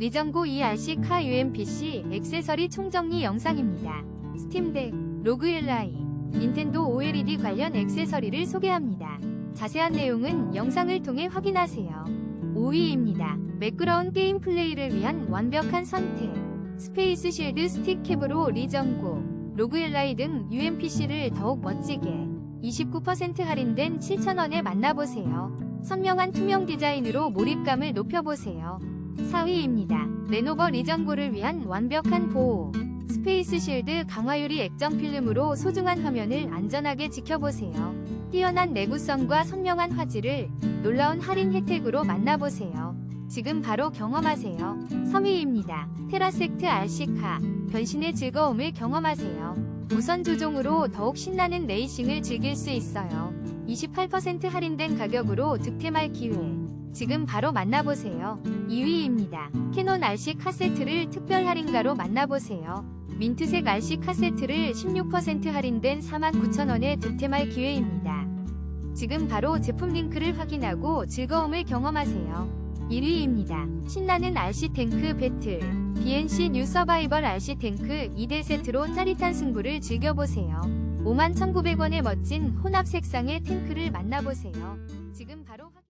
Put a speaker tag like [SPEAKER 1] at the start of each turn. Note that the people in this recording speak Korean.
[SPEAKER 1] 리정고 ERC 카 UMPC 액세서리 총정리 영상입니다. 스팀덱, 로그 LI, 닌텐도 OLED 관련 액세서리를 소개합니다. 자세한 내용은 영상을 통해 확인하세요. 5위입니다. 매끄러운 게임 플레이를 위한 완벽한 선택. 스페이스 실드 스틱 캡으로 리정고, 로그 LI 등 UMPC를 더욱 멋지게 29% 할인된 7,000원에 만나보세요. 선명한 투명 디자인으로 몰입감을 높여보세요. 4위입니다. 레노버 리전고를 위한 완벽한 보호. 스페이스 실드 강화유리 액정 필름으로 소중한 화면을 안전하게 지켜보세요. 뛰어난 내구성과 선명한 화질을 놀라운 할인 혜택으로 만나보세요. 지금 바로 경험하세요. 3위입니다. 테라섹트 RC카. 변신의 즐거움을 경험하세요. 무선 조종으로 더욱 신나는 레이싱을 즐길 수 있어요. 28% 할인된 가격으로 득템할 기회. 지금 바로 만나보세요. 2위입니다. 캐논 RC 카세트를 특별 할인가로 만나보세요. 민트색 RC 카세트를 16% 할인된 49,000원에 득템할 기회입니다. 지금 바로 제품 링크를 확인하고 즐거움을 경험하세요. 1위입니다. 신나는 RC 탱크 배틀. BNC 뉴 서바이벌 RC 탱크 2대 세트로 짜릿한 승부를 즐겨보세요. 51,900원의 멋진 혼합 색상의 탱크를 만나보세요. 지금 바로 확...